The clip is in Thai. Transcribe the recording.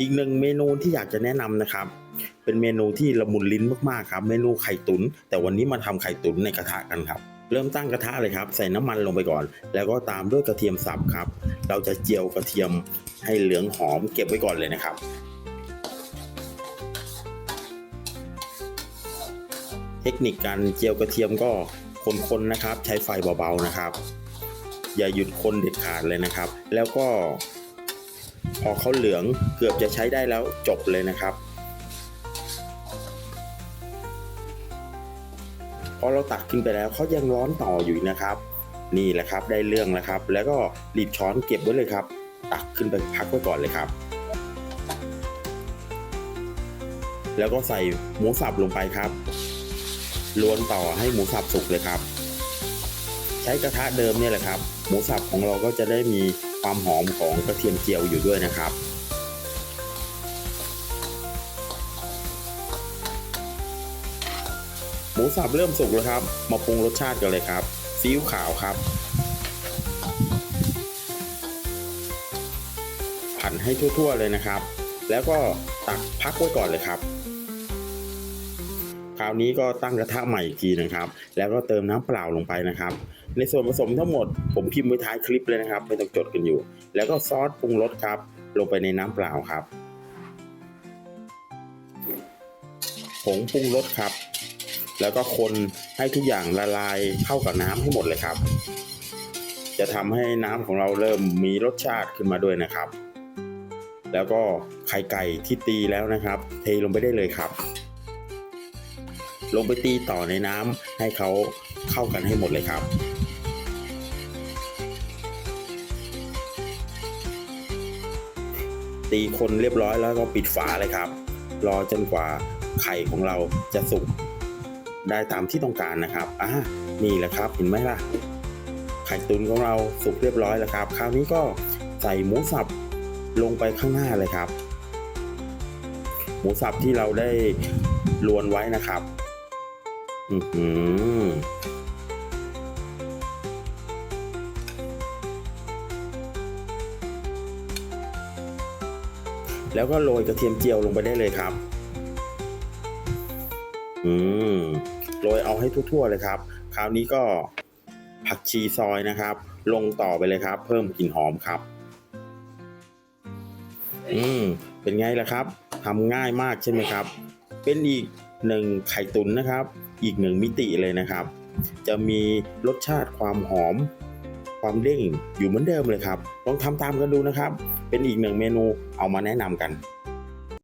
อีกหนึ่งเมนูที่อยากจะแนะนำนะครับ เป็นเมนูที่ละมุนลิ้นมากๆครับ เมนูไข่ตุน๋นแต่วันนี้มาทำไข่ตุ๋นในกระทะกันครับ เริ่มตั้งกระทะเลยครับ ใส่น้ำมันลงไปก่อน แล้วก็ตามด้วยกระเทียมสับครับ เราจะเจียวกระเทียมให้เหลืองหอมเก็บไว้ก่อนเลยนะครับเทคนิคการเจียวกระเทียมก็คนๆนะครับ ใช้ไฟเบาๆนะครับ อย่าหยุดคนเด็ดขาดเลยนะครับ แล้วก็ พอเขาเหลืองเกือบจะใช้ได้แล้วจบเลยนะครับ พอเราตักขึ้นไปแล้วเขายังร้อนต่ออยู่นะครับ นี่แหละครับได้เรื่องแล้วครับ แล้วก็รีบช้อนเก็บไว้เลยครับ ตักขึ้นไปพักไว้ก่อนเลยครับ แล้วก็ใส่หมูสับลงไปครับลวนต่อให้หมูสับสุกเลยครับ ใช้กระทะเดิมเนี่ยแหละครับ หมูสับของเราก็จะได้มี ความหอมของกระเทียมเจียวอยู่ด้วยนะครับ หมูสับเริ่มสุกแล้วครับ มาปรุงรสชาติกันเลยครับซีอิ๊วขาวครับ ผันให้ทั่วๆเลยนะครับ แล้วก็ตักพักไว้ก่อนเลยครับ คราวนี้ก็ตั้งกระทะใหม่อีกทีนะครับ แล้วก็เติมน้ำเปล่าลงไปนะครับ ในส่วนผสมทั้งหมดผมพิมพ์ไว้ท้ายคลิปเลยนะครับ ไม่ต้องจดกันอยู่ แล้วก็ซอสปรุงรสครับ ลงไปในน้ำเปล่าครับ ผงปรุงรสครับ แล้วก็คนให้ทุกอย่างละลายเข้ากับน้ำให้หมดเลยครับ จะทำให้น้ำของเราเริ่มมีรสชาติขึ้นมาด้วยนะครับ แล้วก็ไข่ไก่ที่ตีแล้วนะครับ เทลงไปได้เลยครับลงไปตีต่อในน้ำให้เขาเข้ากันให้หมดเลยครับ ตีคนเรียบร้อยแล้วก็ปิดฝาเลยครับ รอจนกว่าไข่ของเราจะสุกได้ตามที่ต้องการนะครับอ่านี่แหละครับ เห็นไหมล่ะ ไข่ตุนของเราสุกเรียบร้อยแล้วครับ คราวนี้ก็ใส่หมูสับลงไปข้างหน้าเลยครับ หมูสับที่เราได้ลวนไว้นะครับ อือหือ แล้วก็โรยกระเทียมเจียวลงไปได้เลยครับ อืมโรยเอาให้ทั่วๆเลยครับ คราวนี้ก็ผักชีซอยนะครับ ลงต่อไปเลยครับ เพิ่มกลิ่นหอมครับ อืมเป็นไงล่ะครับทำง่ายมากใช่ไหมครับ เป็นอีกหนึ่งไข่ตุ๋นนะครับ อีกหนึ่งมิติเลยนะครับ จะมีรสชาติความหอม ความเด้งอยู่เหมือนเดิมเลยครับ ลองทำตามกันดูนะครับ เป็นอีกหนึ่งเมนูเอามาแนะนำกัน